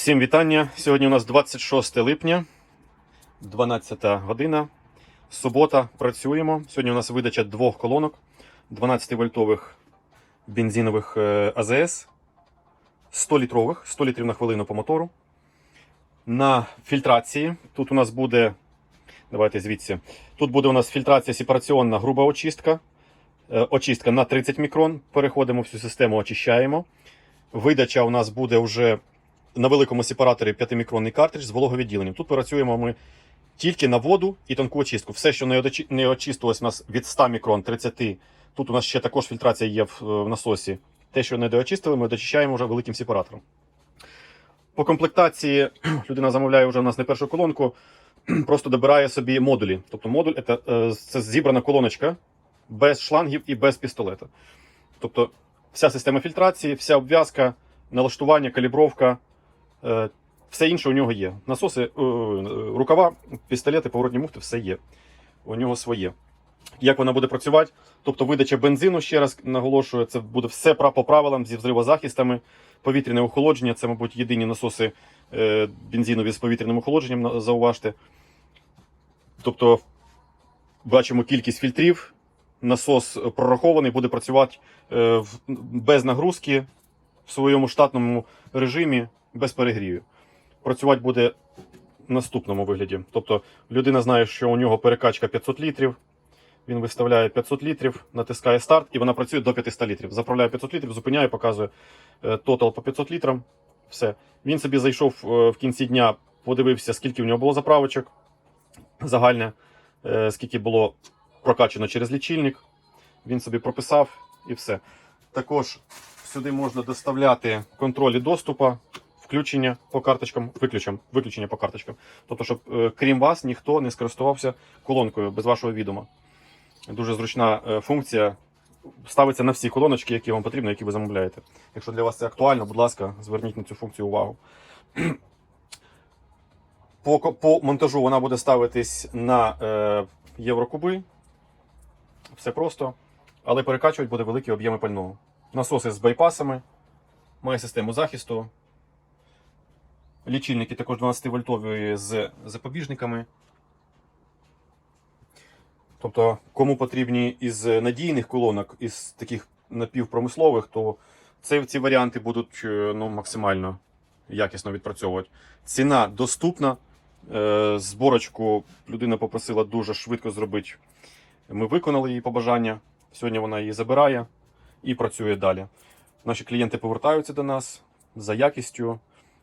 Всім вітання. Сьогодні у нас 26 липня, 12 година. Субота. Працюємо. Сьогодні у нас видача двох колонок 12-вольтових бензинових е, АЗС, 100-літрових, 100 літрів на хвилину по мотору. На фільтрації. Тут у нас буде. Давайте звідси. Тут буде у нас фільтрація сепараційна груба очистка. Е, Очистка на 30 мікрон. Переходимо всю систему, очищаємо. Видача у нас буде вже на великому сепараторі 5-мікронний картридж з вологовідділенням. Тут працюємо ми тільки на воду і тонку очистку. Все, що не очистилось у нас від 100 мікрон 30. Тут у нас ще також фільтрація є в, в насосі. Те, що не доочистили, ми дочищаємо вже великим сепаратором. По комплектації людина замовляє вже у нас не першу колонку, просто добирає собі модулі. Тобто модуль це, е, це зібрана колоночка без шлангів і без пістолета. Тобто вся система фільтрації, вся обв'язка, налаштування, калібровка, е, все інше у нього є. Насоси, е, рукава, пістолети, поворотні муфти, все є. У нього своє. Як вона буде працювати? Тобто видача бензину, ще раз наголошую, це буде все по правилам зі взривозахистами, повітряне охолодження, це, мабуть, єдині насоси е, бензинові з повітряним охолодженням, зауважте. Тобто, бачимо кількість фільтрів, насос прорахований, буде працювати е, без нагрузки в своєму штатному режимі, без перегрівів. Працювати буде в наступному вигляді. Тобто людина знає, що у нього перекачка 500 літрів. Він виставляє 500 літрів, натискає старт, і вона працює до 500 літрів. Заправляє 500 літрів, зупиняє, показує е, тотал по 500 літрам. Все. Він собі зайшов е, в кінці дня, подивився, скільки в нього було заправочок, загальне, е, скільки було прокачано через лічильник. Він собі прописав і все. Також сюди можна доставляти контролі доступу, включення по карточкам, виключення, виключення по карточкам. Тобто, щоб е, крім вас ніхто не скористувався колонкою без вашого відома. Дуже зручна е, функція. Ставиться на всі колоночки, які вам потрібні, які ви замовляєте. Якщо для вас це актуально, будь ласка, зверніть на цю функцію увагу. По, по монтажу вона буде ставитись на е, єврокуби. Все просто. Але перекачувати буде великі об'єми пального. Насоси з байпасами, має систему захисту. Лічильники також 12-вольтові з запобіжниками. Тобто, кому потрібні із надійних колонок, із таких напівпромислових, то це, ці варіанти будуть е, ну, максимально якісно відпрацьовувати. Ціна доступна. Е, Зборочку людина попросила дуже швидко зробити. Ми виконали її побажання. Сьогодні вона її забирає і працює далі. Наші клієнти повертаються до нас за якістю,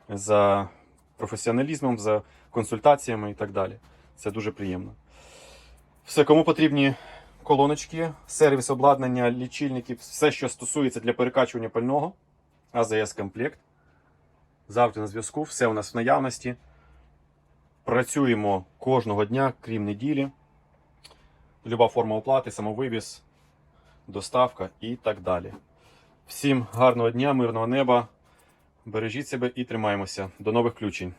за професіоналізмом, за консультаціями і так далі. Це дуже приємно. Все, кому потрібні колоночки, сервіс обладнання, лічильники, все, що стосується для перекачування пального, АЗС комплект. Завжди на зв'язку, все у нас в наявності. Працюємо кожного дня, крім неділі. Люба форма оплати, самовивіз, доставка і так далі. Всім гарного дня, мирного неба. Бережіть себе і тримаємося. До нових включень.